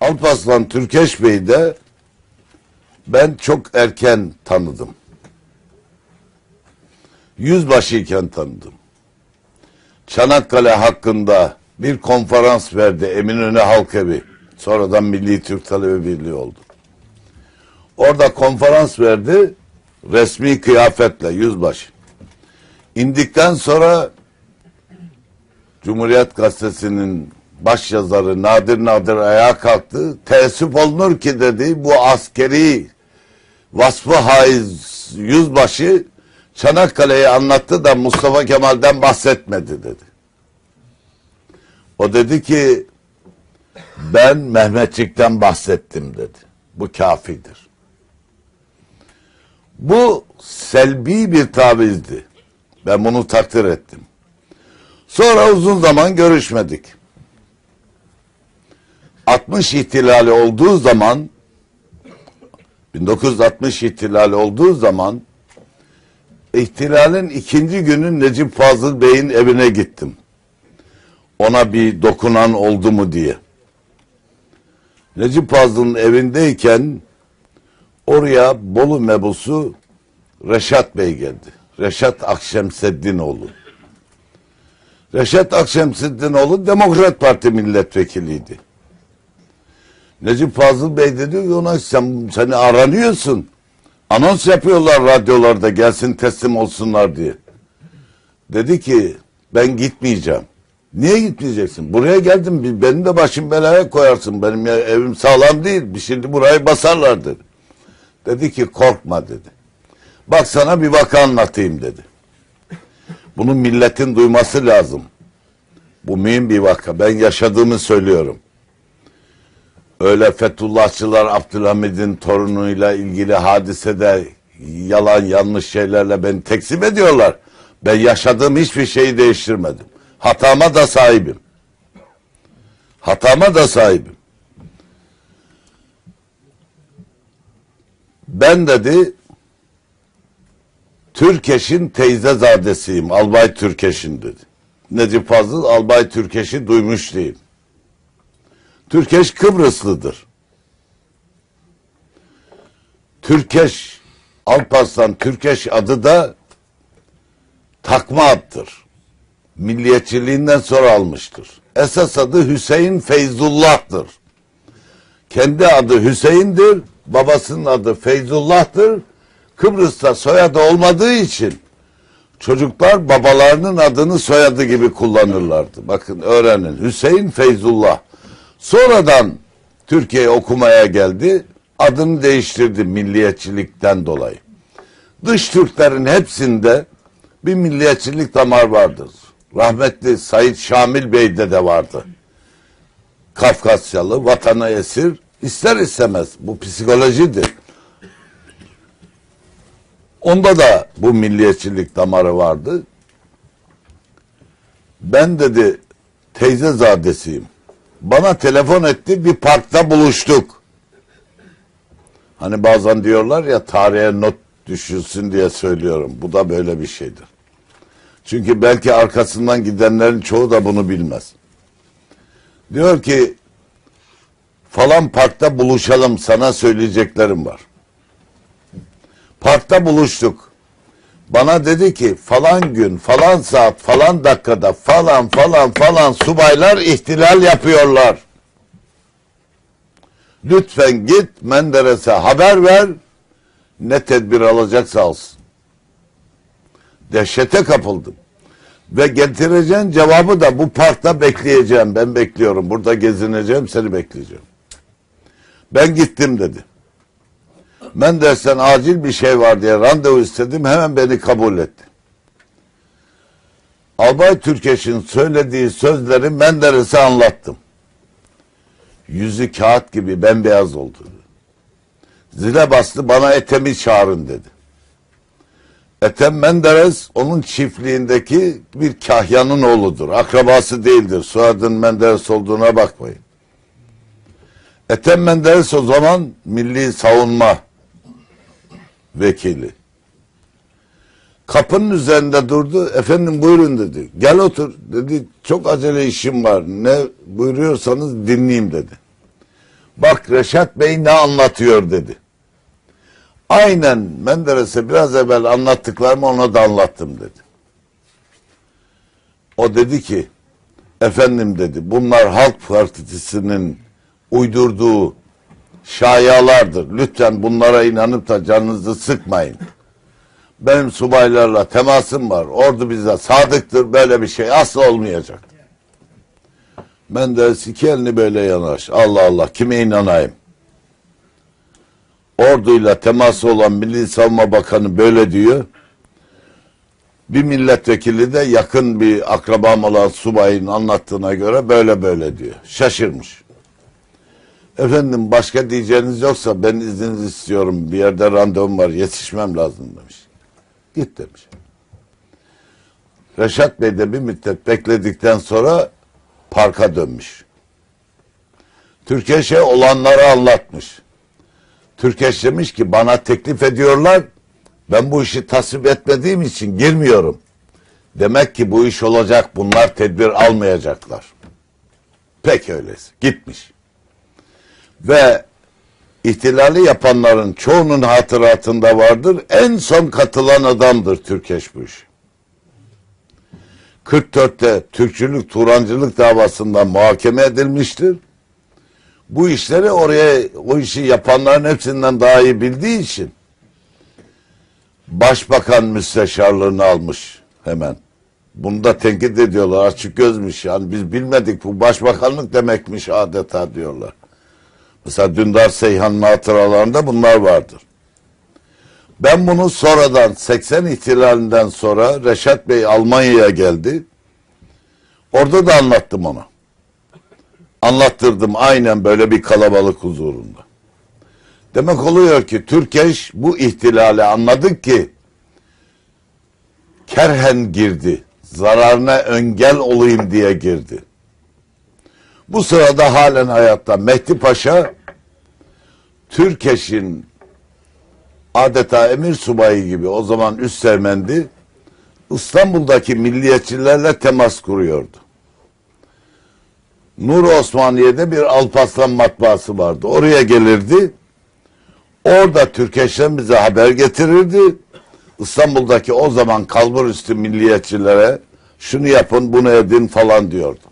Alparslan Türkeş Bey'i de ben çok erken tanıdım. Yüzbaşıyken tanıdım. Çanakkale hakkında bir konferans verdi Eminönü Halk Evi. Sonradan Milli Türk Talebe Birliği oldu. Orada konferans verdi resmi kıyafetle yüzbaşı. İndikten sonra Cumhuriyet Gazetesi'nin baş yazarı Nadir Nadir ayağa kalktı. Teessüf olunur ki dedi bu askeri vasfı haiz yüzbaşı Çanakkale'yi anlattı da Mustafa Kemal'den bahsetmedi dedi. O dedi ki ben Mehmetçik'ten bahsettim dedi. Bu kafidir. Bu selbi bir tavizdi. Ben bunu takdir ettim. Sonra uzun zaman görüşmedik. 60 ihtilali olduğu zaman 1960 ihtilali olduğu zaman ihtilalin ikinci günü Necip Fazıl Bey'in evine gittim. Ona bir dokunan oldu mu diye. Necip Fazıl'ın evindeyken oraya Bolu mebusu Reşat Bey geldi. Reşat Akşemseddinoğlu. Reşat Akşemseddinoğlu Demokrat Parti milletvekiliydi. Necip Fazıl Bey dedi ki ona sen, seni aranıyorsun. Anons yapıyorlar radyolarda gelsin teslim olsunlar diye. Dedi ki ben gitmeyeceğim. Niye gitmeyeceksin? Buraya geldim benim de başım belaya koyarsın. Benim ya- evim sağlam değil. Şimdi burayı basarlar dedi. Dedi ki korkma dedi. Bak sana bir vaka anlatayım dedi. Bunu milletin duyması lazım. Bu mühim bir vaka. Ben yaşadığımı söylüyorum. Öyle Fethullahçılar Abdülhamid'in torunuyla ilgili hadisede yalan yanlış şeylerle beni tekzip ediyorlar. Ben yaşadığım hiçbir şeyi değiştirmedim. Hatama da sahibim. Hatama da sahibim. Ben dedi Türkeş'in teyzezadesiyim. Albay Türkeş'in dedi. Necip Fazıl Albay Türkeş'i duymuş değil. Türkeş Kıbrıslıdır. Türkeş, Alparslan Türkeş adı da takma addır. Milliyetçiliğinden sonra almıştır. Esas adı Hüseyin Feyzullah'tır. Kendi adı Hüseyin'dir, babasının adı Feyzullah'tır. Kıbrıs'ta soyadı olmadığı için çocuklar babalarının adını soyadı gibi kullanırlardı. Bakın öğrenin. Hüseyin Feyzullah. Sonradan Türkiye'ye okumaya geldi. Adını değiştirdi milliyetçilikten dolayı. Dış Türklerin hepsinde bir milliyetçilik damar vardır. Rahmetli Said Şamil Bey'de de vardı. Kafkasyalı, vatana esir, ister istemez bu psikolojidir. Onda da bu milliyetçilik damarı vardı. Ben dedi teyzezadesiyim. Bana telefon etti bir parkta buluştuk. Hani bazen diyorlar ya tarihe not düşülsün diye söylüyorum. Bu da böyle bir şeydir. Çünkü belki arkasından gidenlerin çoğu da bunu bilmez. Diyor ki falan parkta buluşalım sana söyleyeceklerim var. Parkta buluştuk. Bana dedi ki falan gün, falan saat, falan dakikada falan falan falan subaylar ihtilal yapıyorlar. Lütfen git Menderes'e haber ver. Ne tedbir alacaksa alsın. Dehşete kapıldım. Ve getireceğin cevabı da bu parkta bekleyeceğim. Ben bekliyorum. Burada gezineceğim, seni bekleyeceğim. Ben gittim dedi. Menderes'ten acil bir şey var diye randevu istedim. Hemen beni kabul etti. Albay Türkeş'in söylediği sözleri Menderes'e anlattım. Yüzü kağıt gibi bembeyaz oldu. Zile bastı bana Ethem'i çağırın dedi. Ethem Menderes onun çiftliğindeki bir kahyanın oğludur. Akrabası değildir. Soyadın Menderes olduğuna bakmayın. Ethem Menderes o zaman Milli Savunma Vekili. Kapının üzerinde durdu. Efendim buyurun dedi. Gel otur dedi. Çok acele işim var. Ne buyuruyorsanız dinleyeyim dedi. Bak Reşat Bey ne anlatıyor dedi. Aynen Menderes'e biraz evvel anlattıklarımı ona da anlattım dedi. O dedi ki efendim dedi bunlar Halk Partisi'nin uydurduğu şayalardır. Lütfen bunlara inanıp da canınızı sıkmayın. Benim subaylarla temasım var. Ordu bize sadıktır. Böyle bir şey asla olmayacak. Menderes iki elini böyle yanaş. Allah Allah kime inanayım? Orduyla teması olan Milli Savunma Bakanı böyle diyor. Bir milletvekili de yakın bir akrabam olan subayın anlattığına göre böyle böyle diyor. Şaşırmış. Efendim başka diyeceğiniz yoksa ben izninizi istiyorum. Bir yerde randevum var yetişmem lazım demiş. Git demiş. Reşat Bey de bir müddet bekledikten sonra parka dönmüş. Türkeş'e olanları anlatmış. Türkeş demiş ki bana teklif ediyorlar. Ben bu işi tasvip etmediğim için girmiyorum. Demek ki bu iş olacak. Bunlar tedbir almayacaklar. Peki öyleyse. Gitmiş. Ve ihtilali yapanların çoğunun hatıratında vardır. En son katılan adamdır Türkeş bu iş. 44'te Türkçülük, Turancılık davasında muhakeme edilmiştir. Bu işleri oraya, o işi yapanların hepsinden daha iyi bildiği için başbakan müsteşarlığını almış hemen. Bunu da tenkit ediyorlar. Açık gözmüş. Yani biz bilmedik bu başbakanlık demekmiş adeta diyorlar. Mesela Dündar Seyhan'ın hatıralarında bunlar vardır. Ben bunu sonradan 80 ihtilalinden sonra Reşat Bey Almanya'ya geldi. Orada da anlattım ona. Anlattırdım aynen böyle bir kalabalık huzurunda. Demek oluyor ki Türkeş bu ihtilali anladık ki kerhen girdi. Zararına engel olayım diye girdi. Bu sırada halen hayatta Mehdi Paşa Türkeş'in adeta emir subayı gibi o zaman üst sermendi İstanbul'daki milliyetçilerle temas kuruyordu. Nur Osmaniye'de bir Alparslan matbaası vardı. Oraya gelirdi. Orada Türkeş'ten bize haber getirirdi. İstanbul'daki o zaman kalburüstü milliyetçilere şunu yapın bunu edin falan diyordu.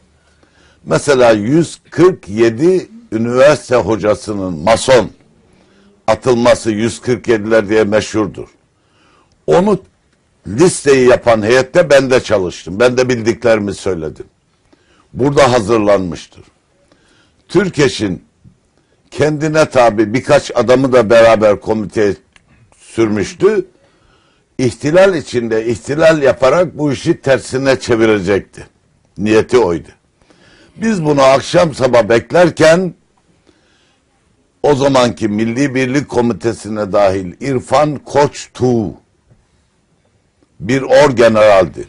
Mesela 147 üniversite hocasının mason atılması 147'ler diye meşhurdur. Onu listeyi yapan heyette ben de çalıştım. Ben de bildiklerimi söyledim. Burada hazırlanmıştır. Türkeş'in kendine tabi birkaç adamı da beraber komiteye sürmüştü. İhtilal içinde ihtilal yaparak bu işi tersine çevirecekti. Niyeti oydu. Biz bunu akşam sabah beklerken o zamanki Milli Birlik Komitesi'ne dahil İrfan Koç Tuğ bir orgeneraldi.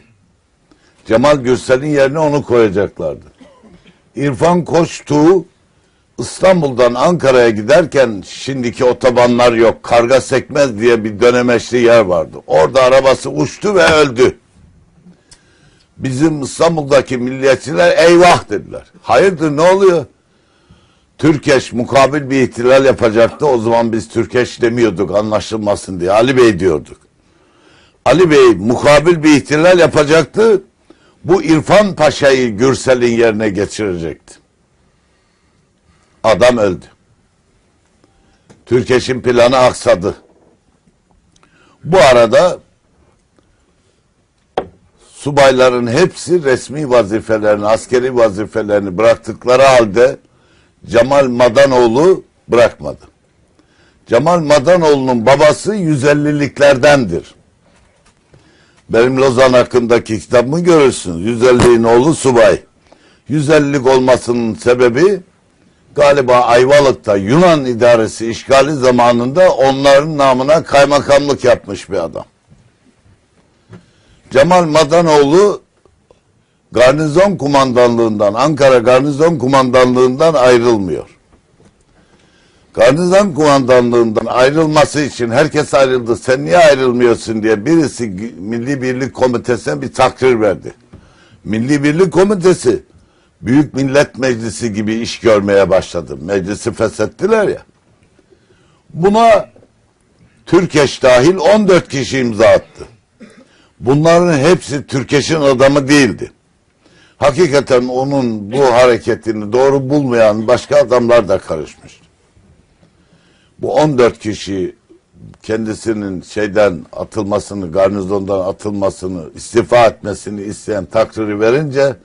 Cemal Gürsel'in yerine onu koyacaklardı. İrfan Koç Tuğ İstanbul'dan Ankara'ya giderken şimdiki otobanlar yok. Karga sekmez diye bir dönemeçli yer vardı. Orada arabası uçtu ve öldü. Bizim İstanbul'daki milliyetçiler eyvah dediler. Hayırdır ne oluyor? Türkeş mukabil bir ihtilal yapacaktı. O zaman biz Türkeş demiyorduk anlaşılmasın diye. Ali Bey diyorduk. Ali Bey mukabil bir ihtilal yapacaktı. Bu İrfan Paşa'yı Gürsel'in yerine geçirecekti. Adam öldü. Türkeş'in planı aksadı. Bu arada subayların hepsi resmi vazifelerini, askeri vazifelerini bıraktıkları halde Cemal Madanoğlu bırakmadı. Cemal Madanoğlu'nun babası 150'liklerdendir. Benim Lozan hakkındaki kitabımı görürsünüz. 150'nin oğlu subay. 150'lik olmasının sebebi galiba Ayvalık'ta Yunan idaresi işgali zamanında onların namına kaymakamlık yapmış bir adam. Cemal Madanoğlu garnizon kumandanlığından, Ankara garnizon kumandanlığından ayrılmıyor. Garnizon kumandanlığından ayrılması için herkes ayrıldı. Sen niye ayrılmıyorsun diye birisi Milli Birlik Komitesi'ne bir takrir verdi. Milli Birlik Komitesi Büyük Millet Meclisi gibi iş görmeye başladı. Meclisi feshettiler ya. Buna Türkeş dahil 14 kişi imza attı. Bunların hepsi Türkeş'in adamı değildi. Hakikaten onun bu hareketini doğru bulmayan başka adamlar da karışmıştı. Bu 14 kişi kendisinin şeyden atılmasını, garnizondan atılmasını, istifa etmesini isteyen takriri verince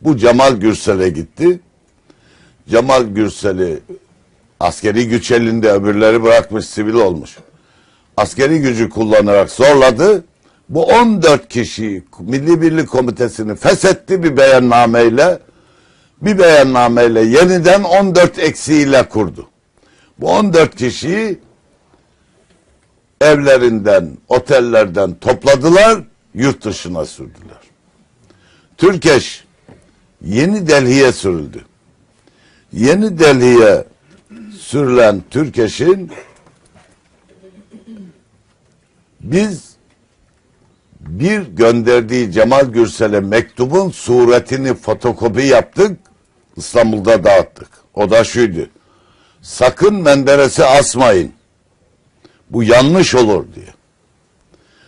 bu Cemal Gürsel'e gitti. Cemal Gürsel'i askeri güç elinde öbürleri bırakmış sivil olmuş. Askeri gücü kullanarak zorladı. Bu 14 kişi Milli Birlik Komitesi'ni feshetti bir beyannameyle. Bir beyannameyle yeniden 14 eksiğiyle kurdu. Bu 14 kişiyi evlerinden, otellerden topladılar, yurt dışına sürdüler. Türkeş Yeni Delhi'ye sürüldü. Yeni Delhi'ye sürülen Türkeş'in biz bir gönderdiği Cemal Gürsel'e mektubun suretini fotokopi yaptık, İstanbul'da dağıttık. O da şuydu. Sakın Menderes'i asmayın. Bu yanlış olur diye.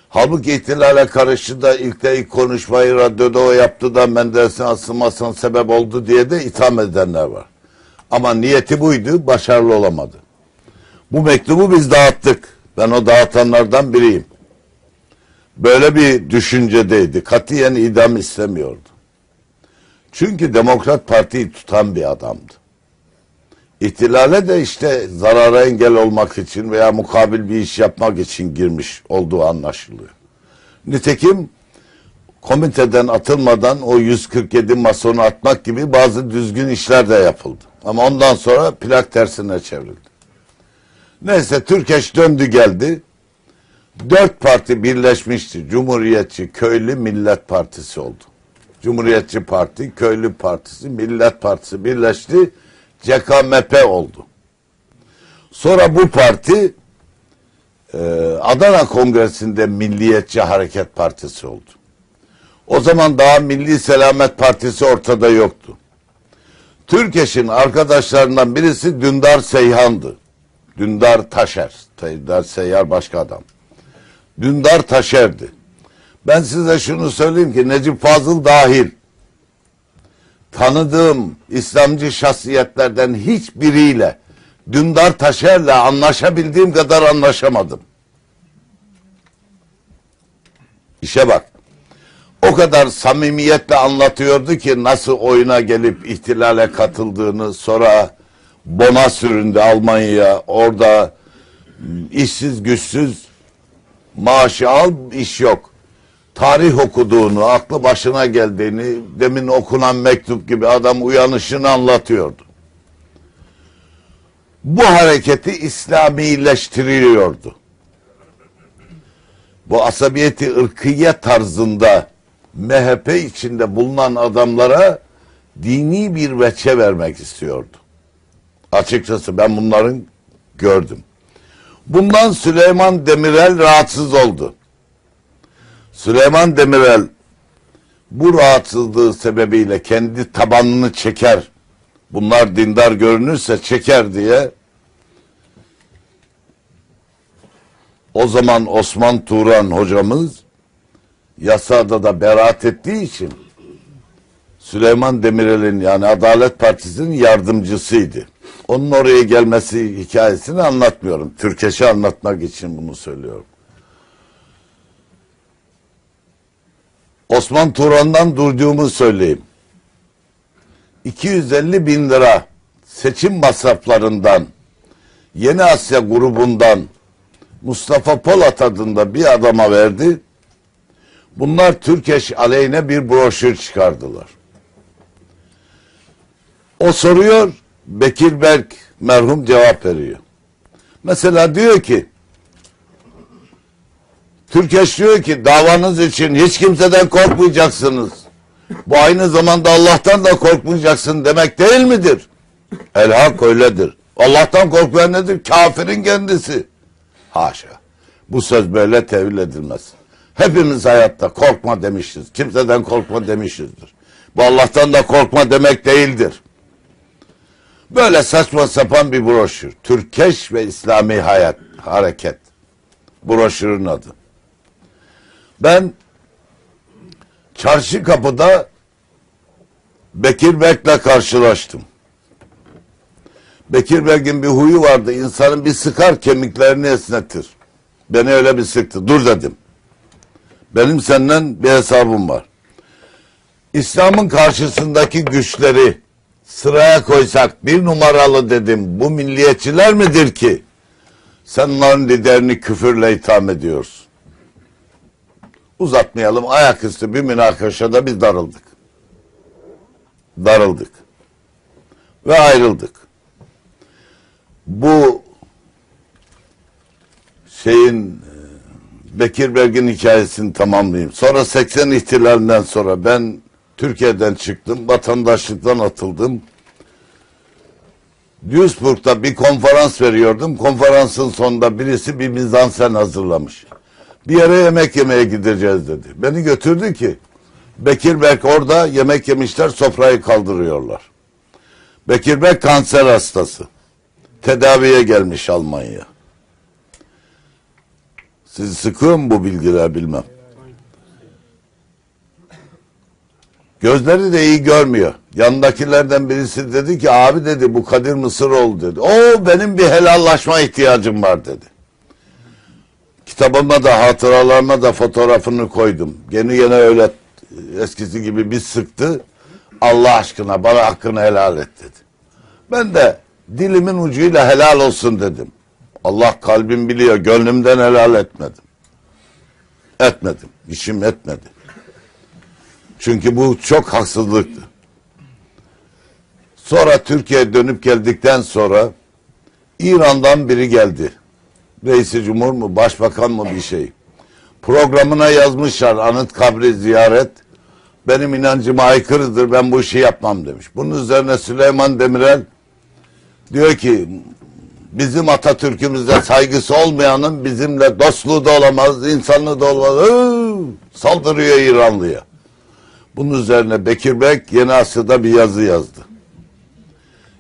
Halbuki ihtilale karşı da ilk de ilk konuşmayı radyoda o yaptı da Menderes'in asılmasına sebep oldu diye de itham edenler var. Ama niyeti buydu, başarılı olamadı. Bu mektubu biz dağıttık. Ben o dağıtanlardan biriyim. Böyle bir düşüncedeydi. Katiyen idam istemiyordu. Çünkü Demokrat Parti'yi tutan bir adamdı. İhtilale de işte zarara engel olmak için veya mukabil bir iş yapmak için girmiş olduğu anlaşılıyor. Nitekim komiteden atılmadan o 147 masonu atmak gibi bazı düzgün işler de yapıldı. Ama ondan sonra plak tersine çevrildi. Neyse Türkeş döndü geldi. Dört parti birleşmişti. Cumhuriyetçi, Köylü, Millet Partisi oldu. Cumhuriyetçi Parti, Köylü Partisi, Millet Partisi birleşti. CKMP oldu. Sonra bu parti e, Adana Kongresi'nde Milliyetçi Hareket Partisi oldu. O zaman daha Milli Selamet Partisi ortada yoktu. Türkeş'in arkadaşlarından birisi Dündar Seyhan'dı. Dündar Taşer. Dündar Seyyar başka adam. Dündar Taşer'di. Ben size şunu söyleyeyim ki Necip Fazıl dahil tanıdığım İslamcı şahsiyetlerden hiçbiriyle Dündar Taşer'le anlaşabildiğim kadar anlaşamadım. İşe bak. O kadar samimiyetle anlatıyordu ki nasıl oyuna gelip ihtilale katıldığını sonra Bon'a süründü Almanya'ya orada işsiz güçsüz maaşı al iş yok tarih okuduğunu, aklı başına geldiğini, demin okunan mektup gibi adam uyanışını anlatıyordu. Bu hareketi İslamileştiriyordu. Bu asabiyeti ırkıye tarzında MHP içinde bulunan adamlara dini bir veçe vermek istiyordu. Açıkçası ben bunların gördüm. Bundan Süleyman Demirel rahatsız oldu. Süleyman Demirel bu rahatsızlığı sebebiyle kendi tabanını çeker. Bunlar dindar görünürse çeker diye o zaman Osman Turan hocamız yasada da beraat ettiği için Süleyman Demirel'in yani Adalet Partisi'nin yardımcısıydı. Onun oraya gelmesi hikayesini anlatmıyorum. Türkeş'i anlatmak için bunu söylüyorum. Osman Turan'dan duyduğumu söyleyeyim. 250 bin lira seçim masraflarından Yeni Asya grubundan Mustafa Polat adında bir adama verdi. Bunlar Türkeş aleyhine bir broşür çıkardılar. O soruyor, Bekir Berk merhum cevap veriyor. Mesela diyor ki, Türkeş diyor ki davanız için hiç kimseden korkmayacaksınız. Bu aynı zamanda Allah'tan da korkmayacaksın demek değil midir? El hak öyledir. Allah'tan korkmayan nedir? Kafirin kendisi. Haşa. Bu söz böyle tevil edilmez. Hepimiz hayatta korkma demişiz. Kimseden korkma demişizdir. Bu Allah'tan da korkma demek değildir. Böyle saçma sapan bir broşür. Türkeş ve İslami Hayat Hareket. Broşürün adı. Ben çarşı kapıda Bekir Bek'le karşılaştım. Bekir Bek'in bir huyu vardı. İnsanın bir sıkar kemiklerini esnetir. Beni öyle bir sıktı. Dur dedim. Benim senden bir hesabım var. İslam'ın karşısındaki güçleri sıraya koysak bir numaralı dedim. Bu milliyetçiler midir ki? Sen onların liderini küfürle itham ediyorsun. Uzatmayalım. Ayaküstü bir münakaşada biz darıldık. Darıldık. Ve ayrıldık. Bu şeyin e, Bekir Belgin hikayesini tamamlayayım. Sonra 80 ihtilalinden sonra ben Türkiye'den çıktım. Vatandaşlıktan atıldım. Duisburg'da bir konferans veriyordum. Konferansın sonunda birisi bir mizansen hazırlamış. Bir yere yemek yemeye gideceğiz dedi. Beni götürdü ki Bekir Berk orada yemek yemişler sofrayı kaldırıyorlar. Bekir Berk kanser hastası. Tedaviye gelmiş Almanya. Sizi sıkıyor mu bu bilgiler bilmem. Gözleri de iyi görmüyor. Yanındakilerden birisi dedi ki abi dedi bu Kadir Mısıroğlu dedi. O benim bir helallaşma ihtiyacım var dedi. Kitabıma da hatıralarıma da fotoğrafını koydum. Gene gene öyle eskisi gibi bir sıktı. Allah aşkına bana hakkını helal et dedi. Ben de dilimin ucuyla helal olsun dedim. Allah kalbim biliyor gönlümden helal etmedim. Etmedim. İşim etmedi. Çünkü bu çok haksızlıktı. Sonra Türkiye'ye dönüp geldikten sonra İran'dan biri geldi. Reisi Cumhur mu, başbakan mı bir şey. Programına yazmışlar anıt kabri ziyaret. Benim inancıma aykırıdır ben bu işi yapmam demiş. Bunun üzerine Süleyman Demirel diyor ki bizim Atatürk'ümüze saygısı olmayanın bizimle dostluğu da olamaz, insanlığı da olamaz. Iıı, saldırıyor İranlıya. Bunun üzerine Bekir Bek Yeni Asya'da bir yazı yazdı.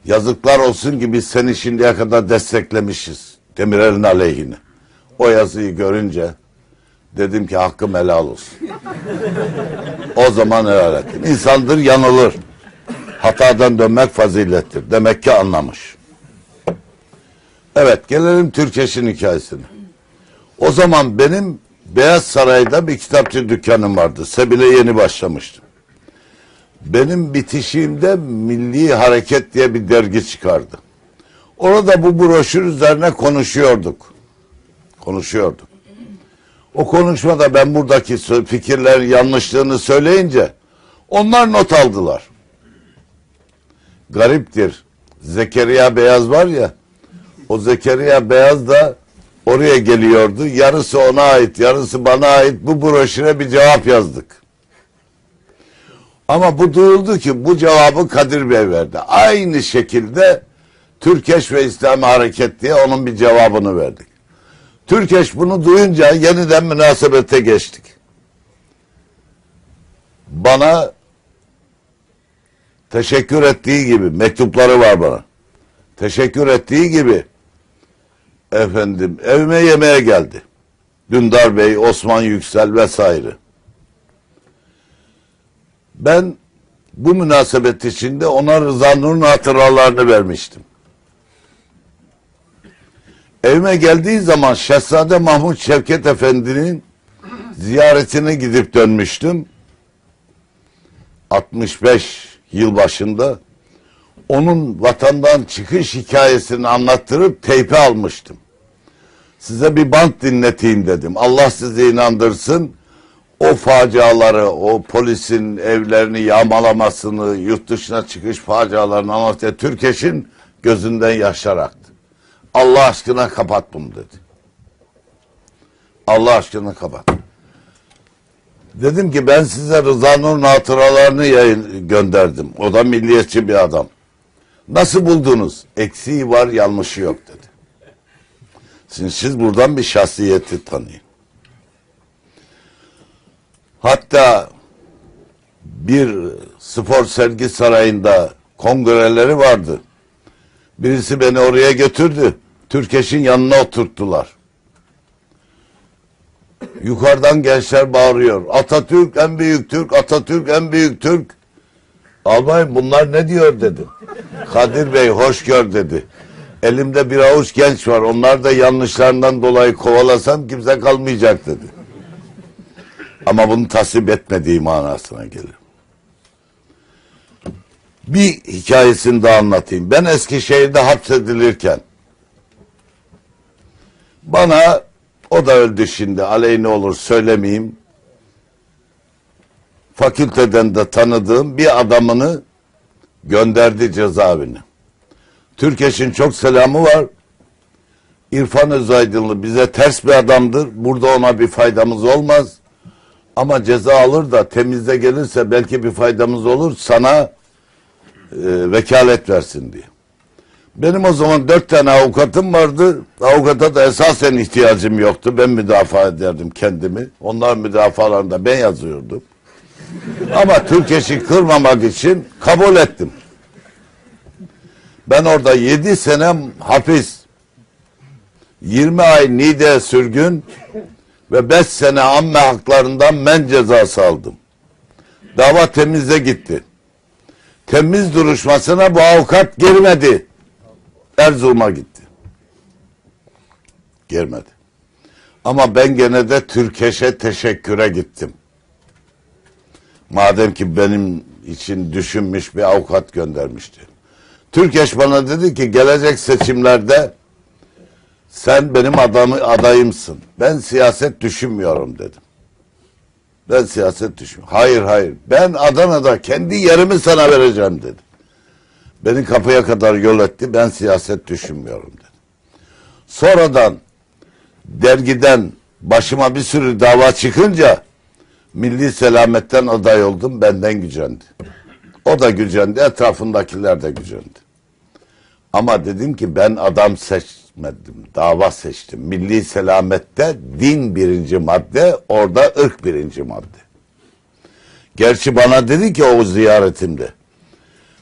Yazıklar olsun ki biz seni şimdiye kadar desteklemişiz. Demirel'in aleyhine. O yazıyı görünce dedim ki hakkım helal olsun. o zaman helal ettim. İnsandır yanılır. Hatadan dönmek fazilettir. Demek ki anlamış. Evet gelelim Türkeş'in hikayesine. O zaman benim Beyaz Saray'da bir kitapçı dükkanım vardı. Sebil'e yeni başlamıştım. Benim bitişiğimde Milli Hareket diye bir dergi çıkardı. Orada bu broşür üzerine konuşuyorduk. Konuşuyorduk. O konuşmada ben buradaki fikirlerin yanlışlığını söyleyince onlar not aldılar. Gariptir. Zekeriya Beyaz var ya o Zekeriya Beyaz da oraya geliyordu. Yarısı ona ait, yarısı bana ait. Bu broşüre bir cevap yazdık. Ama bu duyuldu ki bu cevabı Kadir Bey verdi. Aynı şekilde Türkeş ve İslam Hareket diye onun bir cevabını verdik. Türkeş bunu duyunca yeniden münasebete geçtik. Bana teşekkür ettiği gibi mektupları var bana. Teşekkür ettiği gibi efendim evime yemeğe geldi. Dündar Bey, Osman Yüksel vesaire. Ben bu münasebet içinde ona Rıza Nur'un hatıralarını vermiştim. Evime geldiği zaman Şehzade Mahmut Şevket Efendi'nin ziyaretine gidip dönmüştüm. 65 yıl başında onun vatandan çıkış hikayesini anlattırıp teype almıştım. Size bir bant dinleteyim dedim. Allah sizi inandırsın. O faciaları, o polisin evlerini yağmalamasını, yurt dışına çıkış facialarını anlatıyor. Türkeş'in gözünden yaşlar aktı. Allah aşkına kapat bunu dedi. Allah aşkına kapat. Dedim ki ben size Rıza Nur'un hatıralarını yayın, gönderdim. O da milliyetçi bir adam. Nasıl buldunuz? Eksiği var, yanlışı yok dedi. Şimdi siz buradan bir şahsiyeti tanıyın. Hatta bir spor sergi sarayında kongreleri vardı. Birisi beni oraya götürdü. Türkeş'in yanına oturttular. Yukarıdan gençler bağırıyor. Atatürk en büyük Türk, Atatürk en büyük Türk. Albayım bunlar ne diyor dedim. Kadir Bey hoş gör dedi. Elimde bir avuç genç var. Onlar da yanlışlarından dolayı kovalasam kimse kalmayacak dedi. Ama bunu tasvip etmediği manasına gelir. Bir hikayesini de anlatayım. Ben Eskişehir'de hapsedilirken bana o da öldü şimdi aleyhine olur söylemeyeyim. Fakülteden de tanıdığım bir adamını gönderdi cezaevine. Türkeş'in çok selamı var. İrfan Özaydınlı bize ters bir adamdır. Burada ona bir faydamız olmaz. Ama ceza alır da temizde gelirse belki bir faydamız olur. Sana e, vekalet versin diye. Benim o zaman dört tane avukatım vardı. Avukata da esasen ihtiyacım yoktu. Ben müdafaa ederdim kendimi. Onların müdafalarında ben yazıyordum. Ama Türkeş'i kırmamak için kabul ettim. Ben orada yedi sene hapis, 20 ay nide sürgün ve 5 sene amme haklarından men cezası aldım. Dava temizde gitti. Temiz duruşmasına bu avukat girmedi. Erzurum'a gitti. Girmedi. Ama ben gene de Türkeş'e teşekküre gittim. Madem ki benim için düşünmüş bir avukat göndermişti. Türkeş bana dedi ki gelecek seçimlerde sen benim adamı adayımsın. Ben siyaset düşünmüyorum dedim. Ben siyaset düşünmüyorum. Hayır hayır. Ben Adana'da kendi yerimi sana vereceğim dedi. Beni kapıya kadar yol etti. Ben siyaset düşünmüyorum dedi. Sonradan dergiden başıma bir sürü dava çıkınca milli selametten aday oldum. Benden gücendi. O da gücendi. Etrafındakiler de gücendi. Ama dedim ki ben adam seçmedim. Dava seçtim. Milli selamette din birinci madde, orada ırk birinci madde. Gerçi bana dedi ki o ziyaretimde.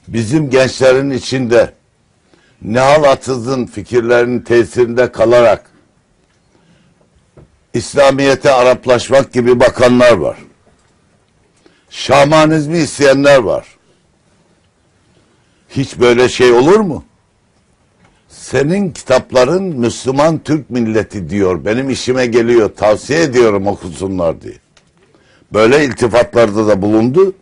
Bizim gençlerin içinde Nihal Atız'ın fikirlerinin tesirinde kalarak İslamiyet'e Araplaşmak gibi bakanlar var. Şamanizmi isteyenler var. Hiç böyle şey olur mu? Senin kitapların Müslüman Türk milleti diyor. Benim işime geliyor. Tavsiye ediyorum okusunlar diye. Böyle iltifatlarda da bulundu.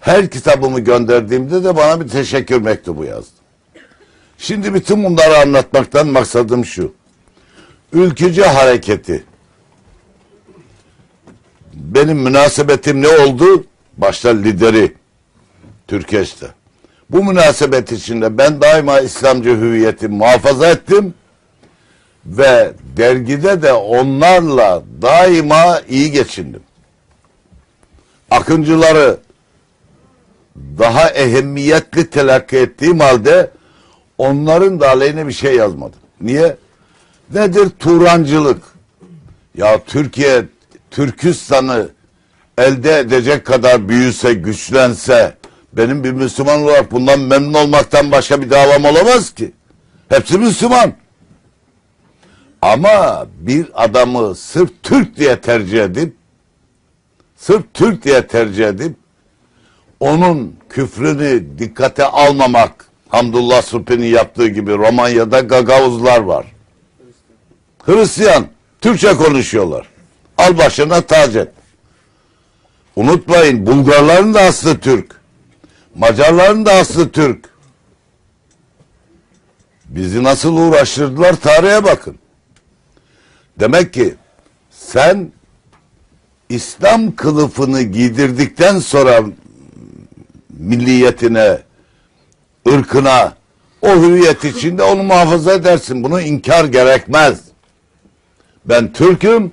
Her kitabımı gönderdiğimde de bana bir teşekkür mektubu yazdı. Şimdi bütün bunları anlatmaktan maksadım şu. Ülkücü hareketi. Benim münasebetim ne oldu? Başta lideri Türkeş'te. Bu münasebet içinde ben daima İslamcı hüviyetimi muhafaza ettim ve dergide de onlarla daima iyi geçindim. Akıncıları daha ehemmiyetli telakki ettiğim halde onların da aleyhine bir şey yazmadım. Niye? Nedir Turancılık? Ya Türkiye Türkistan'ı elde edecek kadar büyüse, güçlense benim bir Müslüman olarak bundan memnun olmaktan başka bir davam olamaz ki. Hepsi Müslüman. Ama bir adamı sırf Türk diye tercih edip sırf Türk diye tercih edip onun küfrünü dikkate almamak Hamdullah Supi'nin yaptığı gibi Romanya'da gagavuzlar var. Hristiyan. Türkçe konuşuyorlar. Al başına tac et. Unutmayın Bulgarların da aslı Türk. Macarların da aslı Türk. Bizi nasıl uğraştırdılar tarihe bakın. Demek ki sen İslam kılıfını giydirdikten sonra milliyetine, ırkına, o hüviyet içinde onu muhafaza edersin. Bunu inkar gerekmez. Ben Türk'üm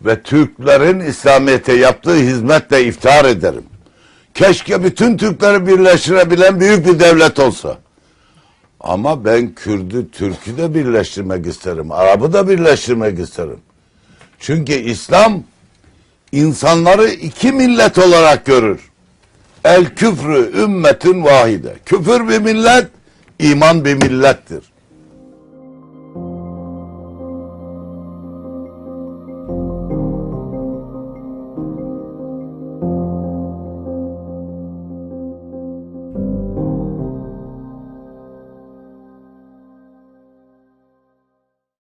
ve Türklerin İslamiyet'e yaptığı hizmetle iftihar ederim. Keşke bütün Türkleri birleştirebilen büyük bir devlet olsa. Ama ben Kürdü, Türk'ü de birleştirmek isterim. Arap'ı da birleştirmek isterim. Çünkü İslam insanları iki millet olarak görür. El küfrü ümmetin vahide. Küfür bir millet, iman bir millettir.